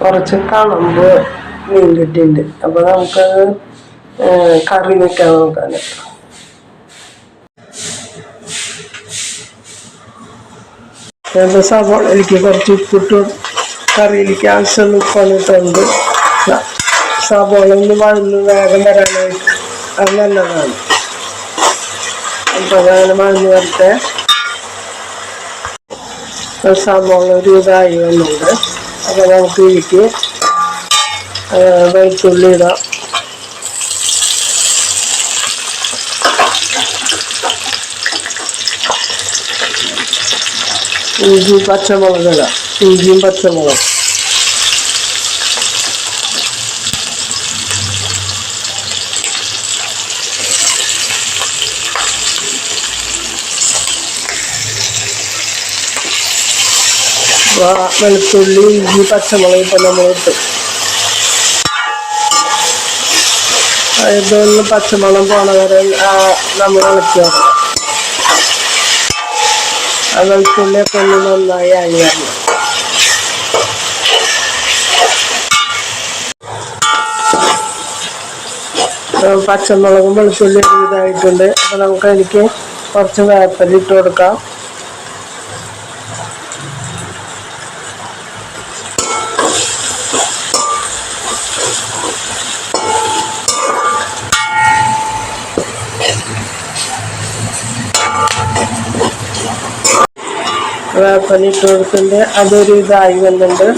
കുറച്ച് കളമ്പ് മീൻ കിട്ടിയിട്ടുണ്ട് അപ്പൊ നമുക്കത് കറി വെക്കാൻ നോക്കാൻ. ഞാൻ സവാളയിലേക്ക് കുറച്ച് ഉപ്പിട്ട് കറിയിലേക്ക് ആവശ്യമുള്ള ഉപ്പാണ് ഇട്ടുണ്ട് സവാള ഒന്ന് വഴന്ന് വേഗം വരാനായിട്ട് അത് നല്ലതാണ്. അപ്പൊ അങ്ങനെ വഴന്ന് വരട്ടെ. സവാള ഒരു ഇതായി വന്നുണ്ട് അപ്പൊ നമുക്ക് ഇതിലേക്ക് ആ, വെളുത്തുള്ളി ഇടാം ഇഞ്ചി പച്ചമുളക് ഇടാം ഇഞ്ചിയും പച്ചമുളകും വെളുത്തുള്ളി ഇഞ്ചി പച്ചമുളക് ഇപ്പം നമ്മൾ ഇട്ടു. ഇതൊന്ന് പച്ചമുളക് പോണ വരെ നമ്മൾ ഇളക്കി വെക്കണം ആ വെളുത്തുള്ളിയൊക്കെ ഒന്ന് നന്നായി അരി വരണം. ആ, പച്ചമുളകും വെളുത്തുള്ളി ഇതായിട്ടുണ്ട്. അപ്പൊ നമുക്ക് എനിക്ക് കുറച്ച് വേപ്പലിട്ട് കൊടുക്കാം. വേപ്പല കൊടുത്തിട്ടുണ്ട് അതൊരു ഇതായി വന്നിട്ടുണ്ട്.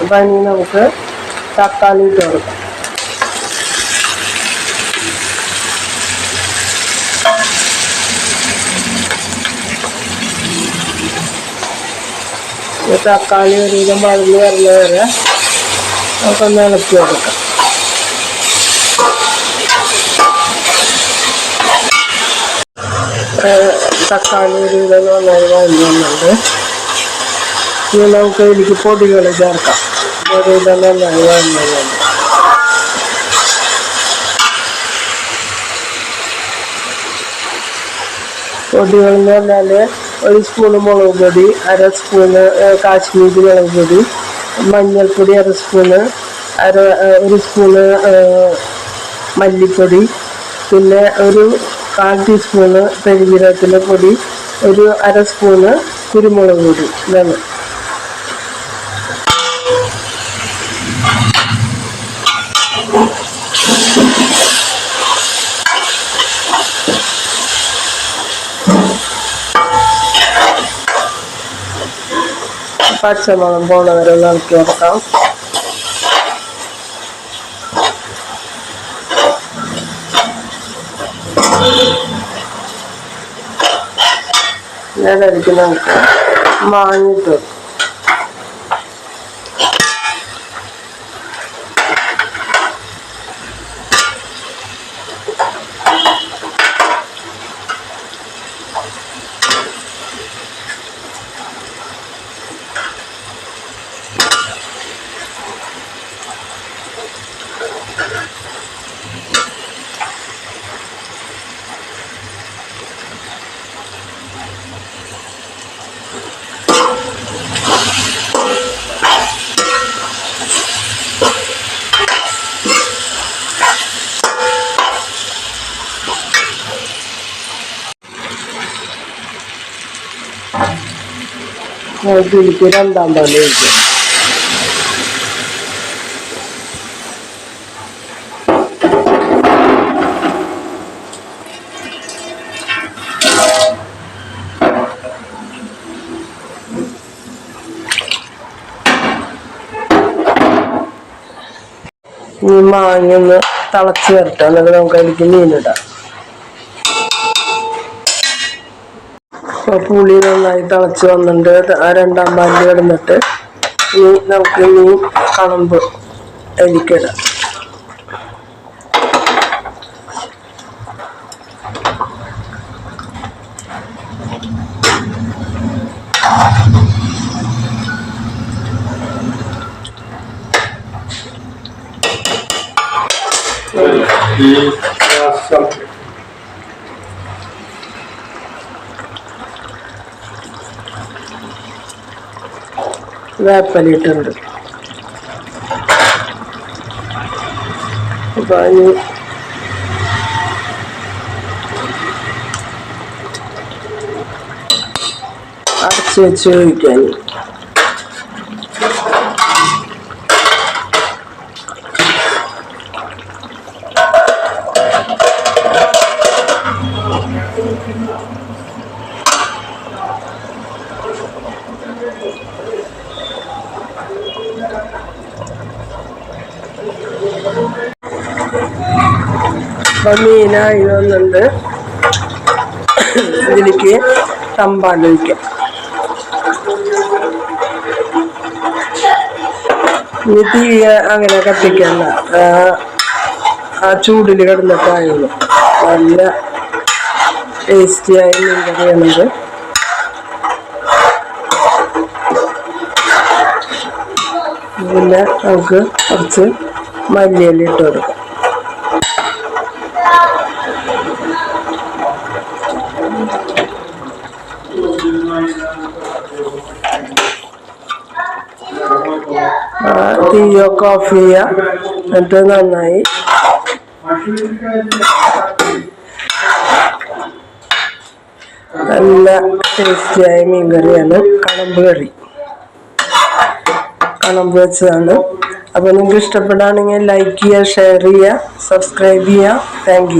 അപ്പൊ ഇനി നമുക്ക് തക്കാളി ഇട്ട് കൊടുക്കാം. തക്കാളി ഒരുവിധം വളർന്നു വരുന്നത് വരെ നമുക്കൊന്ന് ഇളക്കി കൊടുക്കാം. തക്കാളി വളർന്നു വന്നുണ്ട് ഇനി നമുക്ക് ഇതിലേക്ക് പൊടികൾ ചേർക്കാം വളർന്നു വരുന്നുണ്ട് പൊടികൾ എന്ന് പറഞ്ഞാൽ ഒരു സ്പൂണ് മുളക് പൊടി അര സ്പൂണ് കാശ്മീരി മുളക് പൊടി മഞ്ഞൾപ്പൊടി അര സ്പൂണ് അര ഒരു സ്പൂണ് മല്ലിപ്പൊടി പിന്നെ ഒരു കാൽ ടീസ്പൂണ് പെരുജീരകത്തിന്റെ പൊടി ഒരു അര സ്പൂണ് കുരുമുളക് പൊടി. ഇതാണ്. പച്ചമുളക് പോണ വരെ ഒന്ന് ഞാനടിക്ക് നമുക്ക് മാങ്ങിട്ട് ഇതിലേക്ക് രണ്ടാം പാൽ ഒഴിക്കാം ഇനി മാങ്ങ ഒന്ന് തിളച്ച് വരട്ടെ എന്നിട്ട് നമുക്ക് അതിലേക്ക് മീനിടാം പുളി നന്നായി തിളച്ച് വന്നിട്ടുണ്ട്. ആ രണ്ടാം പാലിൽ കിടന്നിട്ട് ഇനി നമുക്ക് ഇനി കളമ്പ് അതിലേക്കിടാം И വേപ്പലിട്ടുണ്ട് അപ്പോൾ ഇനി അടച്ച് വെച്ച് കഴിക്കാൻ അപ്പൊ ഇതൊന്നുണ്ട് ഇതിലേക്ക് തമ്പാലൊഴിക്കാം ഇനി തീ അങ്ങനെ കത്തിക്കണ്ട. ആ, ചൂടിൽ കിടന്നിട്ടായുള്ളൂ നല്ല ടേസ്റ്റിയായി മീൻകറിയാണിത് പിന്നെ നമുക്ക് കുറച്ച് മല്ലിയില ഇട്ട് കൊടുക്കാം. തീയൊക്കെ എന്നിട്ട് നന്നായി. നല്ല ടേസ്റ്റിയായ മീൻകറിയാണ് കടമ്പ് കറി. കടമ്പ് വെച്ചതാണ്. അപ്പോൾ നിങ്ങൾക്ക് ഇഷ്ടപ്പെടുകയാണെങ്കിൽ ലൈക്ക് ചെയ്യുക ഷെയർ ചെയ്യുക സബ്സ്ക്രൈബ് ചെയ്യുക. താങ്ക്